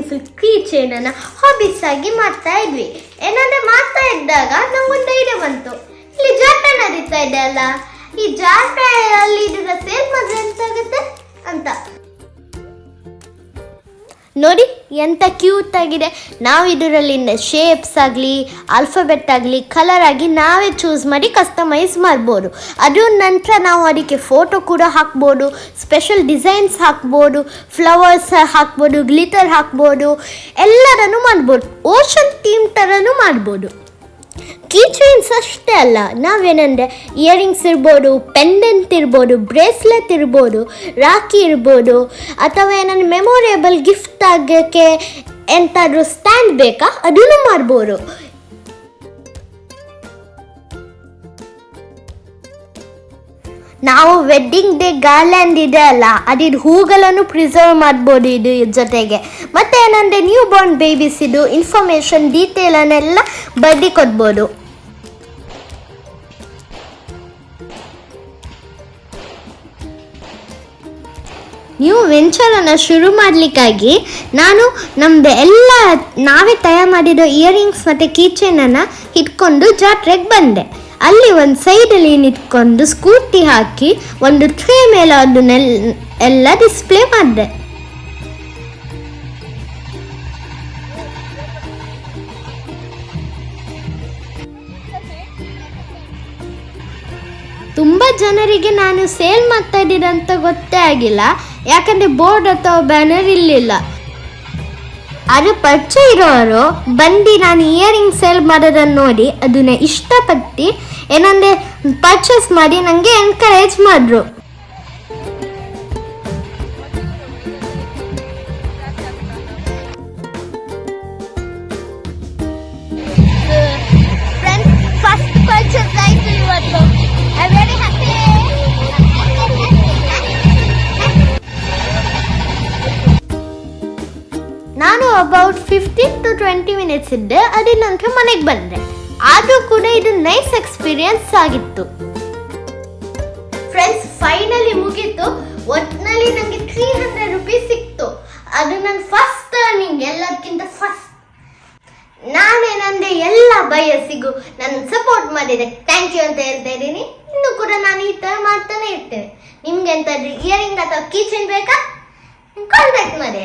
Beautiful key chain ಅನ್ನ hobbies ಆಗಿ ಮಾಡ್ತಾ ಇದ್ವಿ. ಏನಂದ್ರೆ ಮಾಡ್ತಾ ಇದ್ದಾಗ ನಂಗೊಂದು ಧೈರ್ಯ ಬಂತು. ಇಲ್ಲಿ ಜಾತ್ರೆ ನಡೀತಾ ಇದೆ ಅಲ್ಲ. ಈ ಜಾತ್ರೆಯಲ್ಲಿ ಅಲ್ಲಿ ಸೇಲ್ ಮಾಡಿದ್ರೆ ಎಂತಾಗುತ್ತೆ? ಅಂತ. ನೋಡಿ ಎಂಥ ಕ್ಯೂಟ್ ಆಗಿದೆ. ನಾವು ಇದರಲ್ಲಿ ಶೇಪ್ಸ್ ಆಗಲಿ ಆಲ್ಫಾಬೆಟ್ ಆಗಲಿ ಕಲರ್ ಆಗಿ ನಾವೇ ಚೂಸ್ ಮಾಡಿ ಕಸ್ಟಮೈಸ್ ಮಾಡ್ಬೋದು. ಅದು ನಂತರ ನಾವು ಅದಕ್ಕೆ ಫೋಟೋ ಕೂಡ ಹಾಕ್ಬೋದು ಸ್ಪೆಷಲ್ ಡಿಸೈನ್ಸ್ ಹಾಕ್ಬೋದು ಫ್ಲವರ್ಸ್ ಹಾಕ್ಬೋದು ಗ್ಲಿಟರ್ ಹಾಕ್ಬೋದು, ಎಲ್ಲರನ್ನು ಮಾಡ್ಬೋದು. ಓಷನ್ ಥೀಮ್ ಥರನೂ ಮಾಡ್ಬೋದು. ಕೀ ಚೈನ್ಸ್ ಅಷ್ಟೇ ಅಲ್ಲ. ನಾವೇನಂದರೆ ಇಯರಿಂಗ್ಸ್ ಇರ್ಬೋದು ಪೆಂಡೆಂಟ್ ಇರ್ಬೋದು ಬ್ರೇಸ್ಲೆಟ್ ಇರ್ಬೋದು, ರಾಖಿ ಇರ್ಬೋದು, ಅಥವಾ ಏನಂದ್ರೆ ಮೆಮೊರೇಬಲ್ ಗಿಫ್ಟ್ ಆಗೋಕ್ಕೆ ಎಂತಾದರೂ ಸ್ಟ್ಯಾಂಡ್ ಬೇಕಾ? ಅದನ್ನು ಮಾಡ್ಬೋದು. ನಾವು ವೆಡ್ಡಿಂಗ್ ಡೇ ಗಾರ್ಲ್ಯಾಂಡ್ ಇದೆ ಅಲ್ಲ, ಅದಿದು ಹೂಗಳನ್ನು ಪ್ರಿಸರ್ವ್ ಮಾಡ್ಬೋದು ಇದು ಜೊತೆಗೆ. ಮತ್ತೆ ಏನಂದ್ರೆ ನ್ಯೂ ಬಾರ್ನ್ ಬೇಬೀಸ್ ಇದು ಇನ್ಫಾರ್ಮೇಶನ್ ಡೀಟೇಲನ್ನೆಲ್ಲ ಬರ್ದಿ ಕೊಡ್ಬೋದು. ನೀವು ವೆಂಚರನ್ನು ಶುರು ಮಾಡಲಿಕ್ಕಾಗಿ ನಾನು ನಮ್ಮದು ಎಲ್ಲ ನಾವೇ ತಯಾರು ಮಾಡಿರೋ ಇಯರಿಂಗ್ಸ್ ಮತ್ತು ಕೀಚೆನನ್ನು ಇಟ್ಕೊಂಡು ಜಾತ್ರೆಗೆ ಬಂದೆ. ಅಲ್ಲಿ ಒಂದು ಸೈಡಲ್ಲಿ ನಿಂತ್ಕೊಂಡು ಸ್ಕೂಟಿ ಹಾಕಿ ಒಂದು ಟ್ರೇ ಮೇಲೆ ಅದನ್ನೆಲ್ಲ ಎಲ್ಲ ಡಿಸ್ಪ್ಲೇ ಮಾಡಿದೆ. ಜನರಿಗೆ ನಾನು ಸೇಲ್ ಮಾಡ್ತಾ ಅಂತ ಗೊತ್ತೇ ಆಗಿಲ್ಲ. ಯಾಕಂದರೆ ಬೋರ್ಡ್ ಅಥವಾ ಬ್ಯಾನರ್ ಇರಲಿಲ್ಲ ಅದು ಪರಿಚಯ ಇರೋರು ಬಂದು ನಾನು ಇಯರಿಂಗ್ ಸೇಲ್ ಮಾಡೋದನ್ನು ನೋಡಿ, ಅದನ್ನ ಇಷ್ಟಪಟ್ಟು ಏನಂದರೆ ಪರ್ಚೇಸ್ ಮಾಡಿ ನನಗೆ ಎನ್ಕರೇಜ್ ಮಾಡಿದ್ರು about fifteen to twenty minutes ಇದ್ದೆ ಅದೇ ನಂತರ ಮನೆಗೆ ಬಂದೆ ಆದರೂ ಕೂಡ ಇದು ನೈಸ್ ಎಕ್ಸ್ಪೀರಿಯನ್ಸ್ ಆಗಿತ್ತು ಫ್ರೆಂಡ್ಸ್ ಫೈನಲಿ ಮುಗೀತು ಒಟ್ಟಿನಲ್ಲಿ ನನಗೆ ತ್ರೀ ಹಂಡ್ರೆಡ್ ರುಪೀಸ್ ಸಿಕ್ತು ಅದು ನನ್ನ ಫಸ್ಟ್ ಅರ್ನಿಂಗ್ ಎಲ್ಲದಕ್ಕಿಂತ ಫಸ್ಟ್ ನಾನೇನಂದ್ರೆ ಎಲ್ಲ ಬಯಸಿಗೂ ನನ್ನ ಸಪೋರ್ಟ್ ಮಾಡಿದೆ ಥ್ಯಾಂಕ್ ಯು ಅಂತ ಹೇಳ್ತಾ ಇದ್ದೀನಿ ಇನ್ನು ಕೂಡ ನಾನು ಈ ಥರ ಮಾಡ್ತಾನೆ ಇರ್ತೇನೆ ನಿಮ್ಗೆ ಎಂತಾದ್ರೂ ಇಯರಿಂಗ್ ಅಥವಾ ಕೀಚನ್ ಬೇಕಾ? ಕಾಂಟ್ಯಾಕ್ಟ್ ಮಾಡಿ.